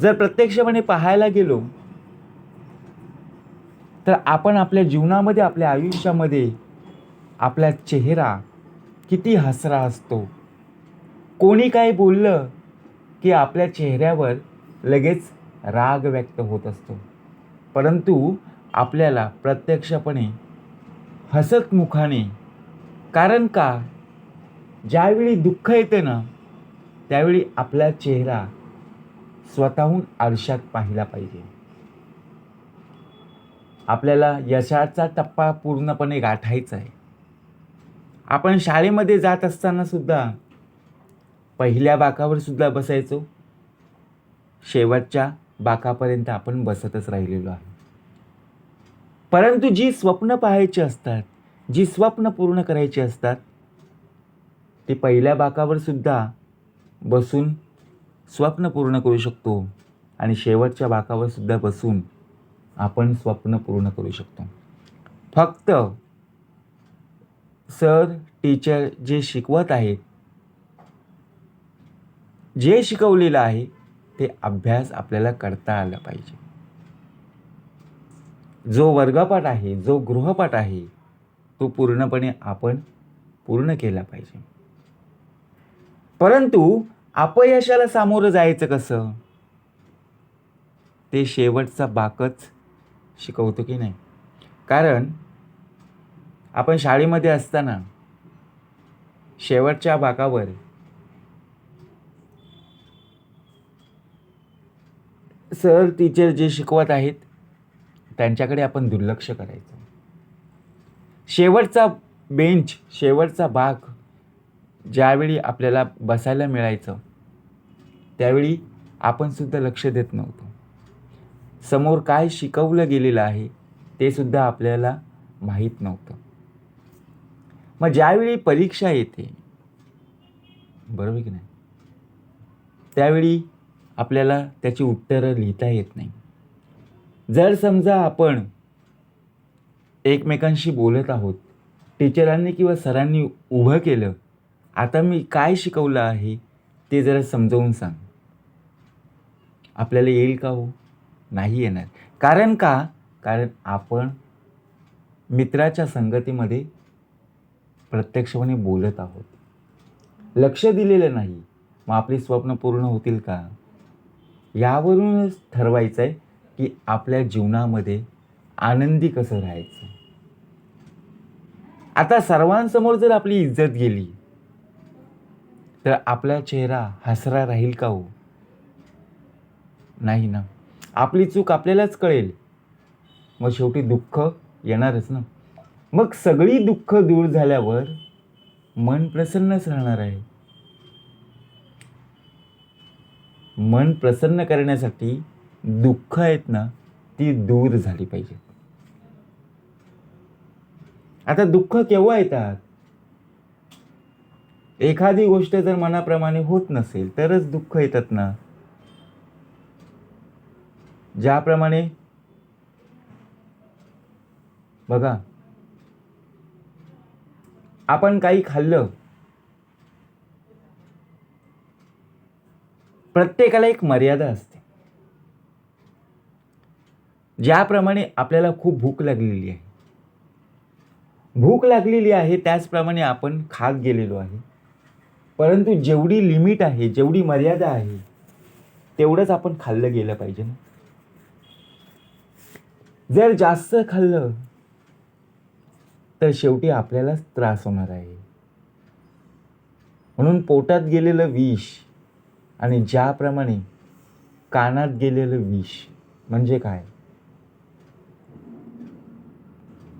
जर प्रत्यक्षपणे पाहायला गेलो तर आपण आपल्या जीवनामध्ये आपल्या आयुष्यामध्ये आपला चेहरा किती हसरा असतो. कोणी काय बोललं की आपल्या चेहऱ्यावर लगेच राग व्यक्त होत असतो. परंतु आपल्याला प्रत्यक्षपणे हसत मुखाने कारण का? ज्यावेळी दुःख येतं ना त्यावेळी आपला चेहरा स्वतःहून आरशात पाहिला पाहिजे. आपल्याला यशाचा टप्पा पूर्णपणे गाठायचा आहे. आपण शाळेमध्ये जात असताना सुद्धा पहिल्या बाकावर सुद्धा बसायचो. शेवटच्या बाकापर्यंत आपण बसतच राहिलेलो आहे. परंतु जी स्वप्न पाहायची असतात जी स्वप्न पूर्ण करायची असतात ते पहिल्या बाकावर सुद्धा बसून स्वप्न पूर्ण करू शकतो आणि शेवटच्या बाकावर सुद्धा बसून आपण स्वप्न पूर्ण करू शकतो. फक्त सर टीचर जे शिकवत आहेत जे शिकवलेलं आहे ते अभ्यास आपल्याला करता आला पाहिजे. जो वर्गपाठ आहे जो गृहपाठ आहे तो पूर्णपणे आपण पूर्ण केला पाहिजे. परंतु अपयशाला सामोरं जायचं कसं? ते शेवटचा बाकच शिकवतो की नाही? कारण आपण शाळेमध्ये असताना शेवटच्या बाकावर सर टीचर जे शिकवत आहेत त्यांच्याकडे आपण दुर्लक्ष करायचं. शेवटचा बेंच शेवटचा बाग ज्यावेळी आपल्याला बसायला मिळायचं त्यावेळी आपण सुद्धा लक्ष देत नव्हतो. समोर काय शिकवलं गेलेलं आहे ते सुद्धा आपल्याला माहीत नव्हतं. मग ज्यावेळी परीक्षा येते बरोबर की नाही? त्यावेळी आपल्याला त्याची उत्तरं लिहिता येत नाही. जर समजा आपण एकमेकांशी बोलत आहोत टीचरांनी किंवा सरांनी उभं केलं आता मी काय शिकवलं आहे ते जरा समजावून सांग. आपल्याला येईल का हो? नाही येणार. कारण का? कारण आपण मित्राच्या संगतीमध्ये प्रत्यक्षपणे बोलत आहोत. लक्ष दिलेलं नाही. मग आपली स्वप्न पूर्ण होतील का? यावरूनच ठरवायचं आहे की आपल्या जीवनामध्ये आनंदी कसं राहायचं. आता सर्वांसमोर जर आपली इज्जत गेली तर आपला चेहरा हसरा राहील का हो? नाही ना. आपली चूक आपल्यालाच कळेल. मग शेवटी दुःख येणारच ना. मग सगळी दुःख दूर झाल्यावर मन प्रसन्नच राहणार आहे. मन प्रसन्न करण्यासाठी दुःख आहेत ना ती दूर झाली पाहिजे आता दुःख केव्हा येतात? एखादी गोष्ट जर मनाप्रमाणे होत नसेल तरच दुःख येतात ना? ज्याप्रमाणे बघा आपण काही खाल्लं प्रत्येकाला एक मर्यादा असते. ज्याप्रमाणे आपल्याला खूप भूक लागलेली आहे. भूक लागलेली आहे त्याचप्रमाणे आपण खात गेलेलो आहे. परंतु जेवढी लिमिट आहे जेवढी मर्यादा आहे तेवढंच आपण खाल्लं गेलं पाहिजे ना. जर जास्त खाल्लं तर शेवटी आपल्यालाच त्रास होणार आहे. म्हणून पोटात गेलेलं विष आणि ज्याप्रमाणे कानात गेलेलं विष म्हणजे काय?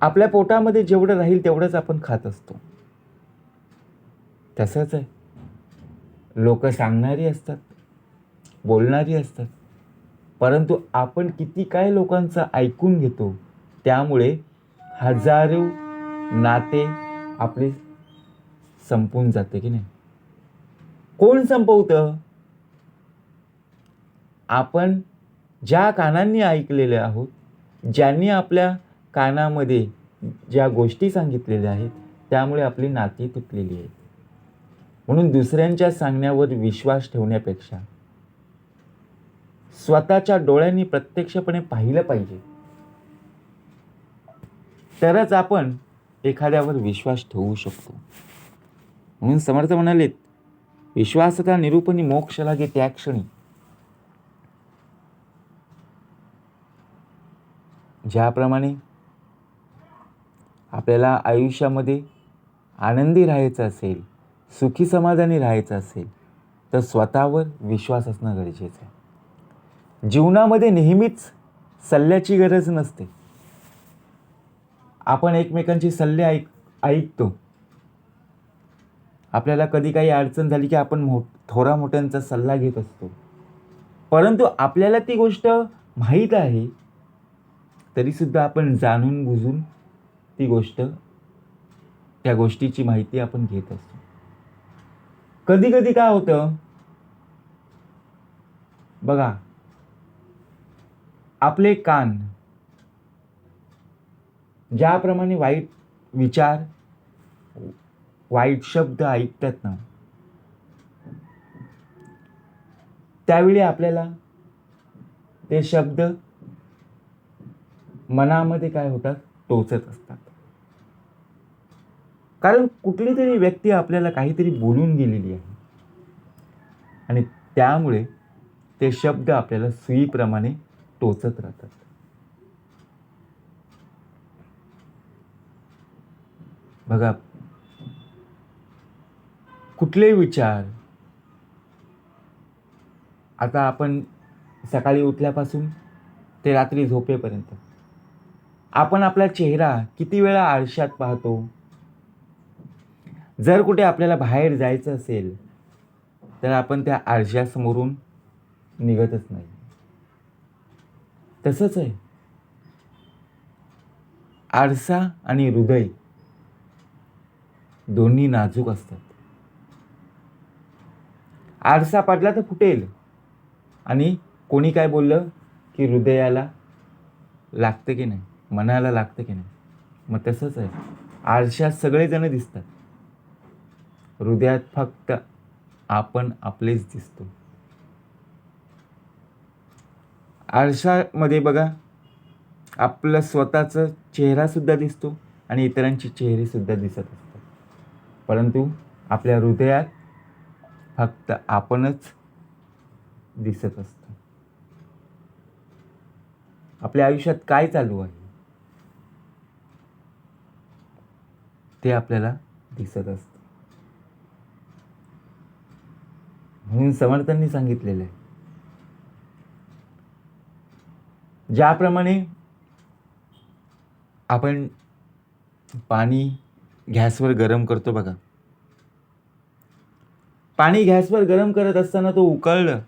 आपल्या पोटामध्ये जेवढं राहील तेवढंच आपण खात असतो. तसंच आहे. लोक सांगणारी असतात बोलणारी असतात. परंतु आपण किती काय लोकांचं ऐकून घेतो त्यामुळे हजारो नाते आपले संपून जाते की नाही? कोण संपवतं? आपण ज्या कानांनी ऐकलेले आहोत ज्यांनी आपल्या कानामध्ये ज्या गोष्टी सांगितलेल्या आहेत त्यामुळे आपली नाती तुटलेली आहेत. म्हणून दुसऱ्यांच्या सांगण्यावर विश्वास ठेवण्यापेक्षा स्वतःच्या डोळ्यांनी प्रत्यक्षपणे पाहिलं पाहिजे. तरच आपण एखाद्यावर विश्वास ठेवू शकतो. म्हणून समर्थ म्हणालेत विश्वासता निरूपणी मोक्ष लागे त्या क्षणी. ज्याप्रमाणे आपल्याला आयुष्यामध्ये आनंदी राहायचं असेल सुखी समाधानी राहायचं असेल तर स्वतःवर विश्वास असणं गरजेचं आहे. जीवनामध्ये नेहमीच सल्ल्याची गरज नसते. आपण एकमेकांची सल्ले ऐक ऐकतो. आपल्याला कधी काही अडचण झाली की आपण मो थोरा मोठ्यांचा सल्ला घेत असतो. परंतु आपल्याला ती गोष्ट माहीत आहे तरीसुद्धा आपण जाणून बुजून ती गोष्ट त्या गोष्टीची माहिती आपण घेत असतो. कधी कधी काय होतं? बघा. आपले कान. ज्याप्रमाणे वाईट विचार वाईट शब्द ऐकतात ना त्यावेळी आपल्याला ते शब्द मनामध्ये काय होतात? टोचत असतात. कारण कुठली तरी व्यक्ती आपल्याला काहीतरी बोलून गेलेली आहे. आणि त्यामुळे ते शब्द आपल्याला सुईप्रमाणे टोचत राहतात. बघा कुठले विचार? आता आपण सकाळी उठल्यापासून ते रात्री झोपेपर्यंत. आपण आपला चेहरा किती वेळा आरशात पाहतो? जर कुठे आपल्याला बाहेर जायचं असेल तर आपण त्या आरशासमोरून निघतच नाही. तसंच आहे. आरसा आणि हृदय दोन्ही नाजूक असतात. आरसा पडला तर फुटेल. आणि कोणी काय बोललं की हृदयाला लागतं की नाही मनाला लागतं की नाही मग तसंच आहे. आरशात सगळेजण दिसतात. हृदयात फक्त आपण आपलेच दिसतो. आरशामध्ये बघा आपलं स्वतःचं चेहरासुद्धा दिसतो आणि इतरांचे चेहरेसुद्धा दिसत असतात. परंतु आपल्या हृदयात फक्त आपणच दिसत असतो. आपल्या आयुष्यात काय चालू आहे? ते आपल्याला दिसत असतं. म्हणून समर्थांनी सांगितलेलं आहे. ज्याप्रमाणे आपण पाणी गॅसवर गरम करतो बघा. पाणी गॅसवर गरम करत असताना तो उकळलं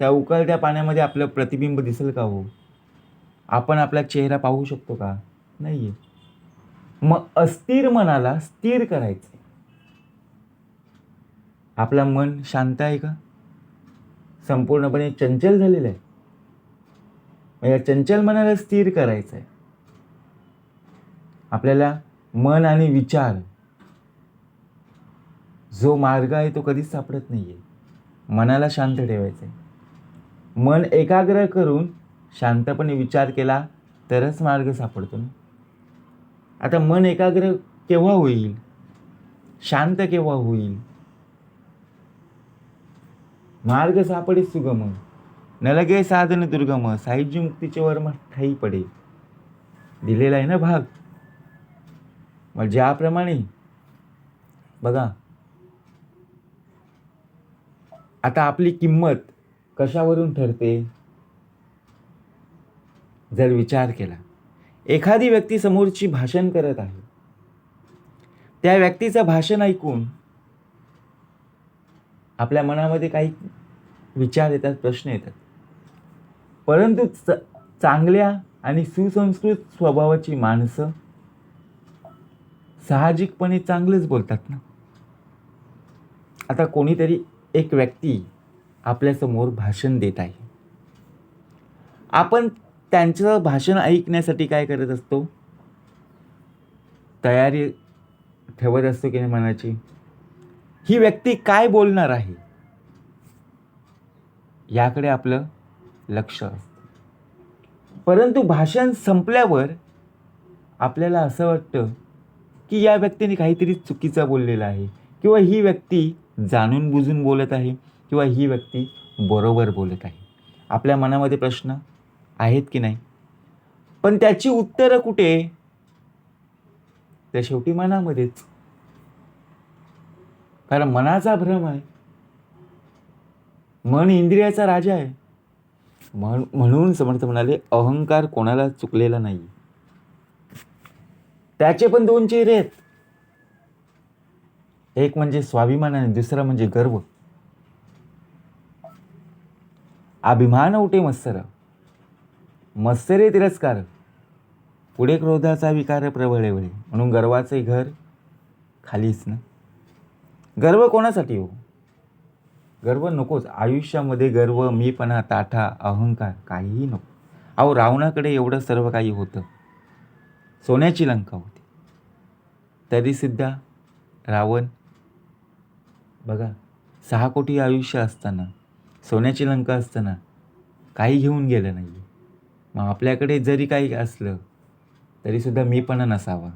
त्या उकळत्या पाण्यामध्ये आपलं प्रतिबिंब दिसेल का हो? आपण आपला चेहरा पाहू शकतो का? नाही आहे मग अस्थिर मनाला स्थिर करायचं आपलं मन शांत आहे का? संपूर्णपणे चंचल झालेलं आहे. मग या चंचल मनाला स्थिर करायचं आहे. आपल्याला मन आणि विचार जो मार्ग आहे तो कधीच सापडत नाही आहे मनाला शांत ठेवायचं आहे मन एकाग्र करून शांतपणे विचार केला तरच मार्ग सापडतो ना. आता मन एकाग्र केव्हा होईल? शांत केव्हा होईल? मार्ग सापडे सुगम. न साधन दुर्गम साहित्य मुक्तीचे वर्म ठाई पडे. दिलेला आहे ना भाग? मग ज्याप्रमाणे बघा. आता आपली किंमत कशावरून ठरते? जर विचार केला. एखादी व्यक्ती समोरची भाषण करत आहे. त्या व्यक्तीचं भाषण ऐकून आपल्या मनामध्ये काही विचार येतात प्रश्न येतात. परंतु च चांगल्या आणि सुसंस्कृत स्वभावाची माणसं साहजिकपणे चांगलंच बोलतात ना. आता कोणीतरी एक व्यक्ती आपल्यासमोर भाषण देत आहे. आपण त्यांचं भाषण ऐकण्यासाठी काय करत असतो? तयारी ठेवत असतो की नाही मनाची? ही व्यक्ती काय बोलणार आहे? याकडे आपलं लक्ष. असतं परंतु भाषण संपल्यावर आपल्याला असं वाटतं की या व्यक्तीने काहीतरी चुकीचं बोललेलं आहे किंवा ही व्यक्ती जाणून बुजून बोलत आहे किंवा ही व्यक्ती बरोबर बोलत आहे. आपल्या मनामध्ये प्रश्न आहेत की नाही? पण त्याची उत्तरं कुठे? त्या शेवटी मनामध्येच. कारण मनाचा भ्रम आहे. मन इंद्रियाचा राजा आहे. म्हण म्हणून समर्थ म्हणाले अहंकार कोणाला चुकलेला नाही. त्याचे पण दोन चेहरे आहेत. एक म्हणजे स्वाभिमान आणि दुसरा म्हणजे गर्व. अभिमान उठे मत्सर. मत्सरे तिरस्कार. पुढे क्रोधाचा विकार प्रबळे म्हणून गर्वाचे घर खालीच ना. गर्व कोणासाठी हो? गर्व नकोच. आयुष्यामध्ये गर्व मीपणा ताठा अहंकार काहीही नको. अहो रावणाकडे एवढं सर्व काही होतं. सोन्याची लंका होती. तरीसुद्धा रावण बघा सहा कोटी आयुष्य असताना सोन्याची लंका असताना काही घेऊन गेलं नाही मग आपल्याकडे जरी काही असलं तरीसुद्धा मीपणा नसावा.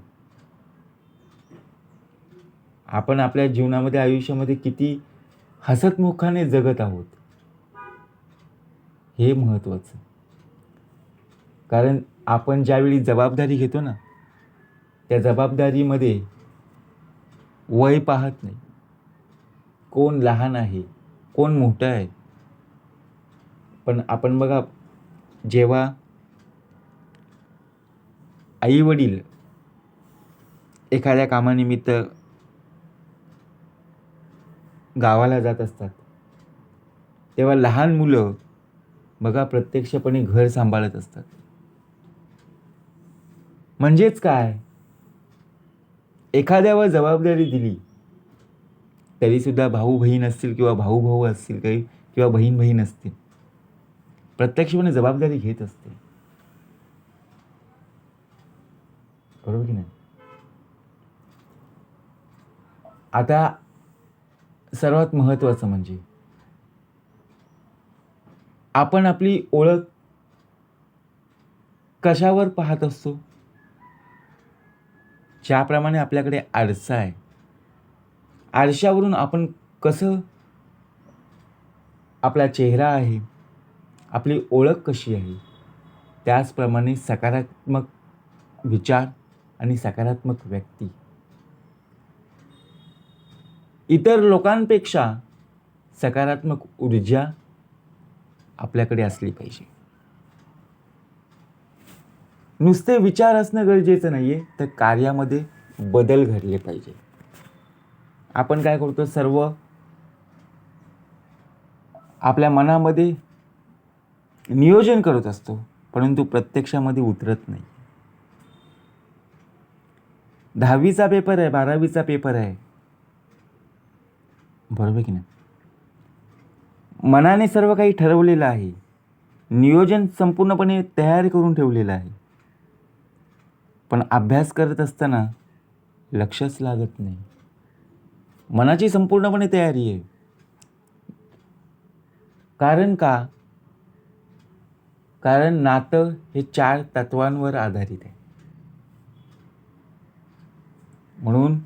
आपण आपल्या जीवनामध्ये आयुष्यामध्ये किती हसतमुखाने जगत आहोत हे महत्त्वाचं. कारण आपण ज्यावेळी जबाबदारी घेतो ना त्या जबाबदारीमध्ये वय पाहत नाही. कोण लहान आहे कोण मोठं आहे. पण आपण बघा जेव्हा आईवडील एखाद्या कामानिमित्त गावाला जात असतात. तेव्हा लहान मुलं बघा प्रत्यक्षपणे घर सांभाळत असतात. म्हणजेच काय? एखाद्यावर जबाबदारी दिली तरीसुद्धा भाऊ बहीण असतील किंवा भाऊ भाऊ असतील काही किंवा बहीण बहीण असतील प्रत्यक्षपणे जबाबदारी घेत असते. बरोबर की नाही? आता सर्वात महत्त्वाचं म्हणजे आपण आपली ओळख कशावर पाहत असतो? ज्याप्रमाणे आपल्याकडे आरसा आहे. आरशावरून आपण कसं आपला चेहरा आहे आपली ओळख कशी आहे त्याचप्रमाणे सकारात्मक विचार आणि सकारात्मक व्यक्ती. इतर लोकांपेक्षा सकारात्मक ऊर्जा आपल्याकडे असली पाहिजे. नुसते विचार असणं गरजेचं नाही आहे तर कार्यामध्ये बदल घडले पाहिजे. आपण काय करतो सर्व आपल्या मनामध्ये नियोजन करत असतो परंतु प्रत्यक्षामध्ये उतरत नाही. दहावीचा पेपर आहे बारावीचा पेपर आहे. बरोबर की नाही? मनाने सर्व काही ठरवलेलं आहे. नियोजन संपूर्णपणे तयार करून ठेवलेलं आहे. पण अभ्यास करत असताना लक्षच लागत नाही. मनाची संपूर्णपणे तयारी आहे. कारण का? कारण नातं हे चार तत्वांवर आधारित आहे. म्हणून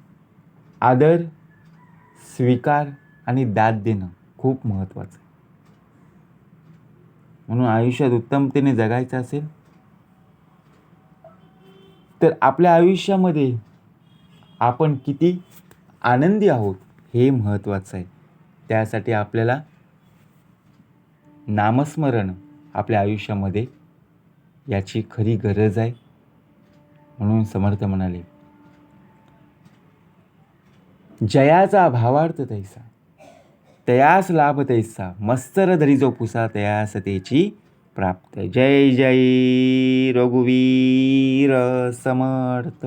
आदर स्वीकार आणि दाद देणं खूप महत्त्वाचं आहे. म्हणून आयुष्यात उत्तमतेने जगायचं असेल तर आपल्या आयुष्यामध्ये आपण किती आनंदी आहोत हे महत्त्वाचं आहे. त्यासाठी आपल्याला नामस्मरण आपल्या आयुष्यामध्ये याची खरी गरज आहे. म्हणून समर्थ म्हणाले जयाचा भावार्थ तैसा तयास लाभ तैसा मस्तर धरी जो पुसा तयास तेची प्राप्त. जय जय रघुवीर समर्थ.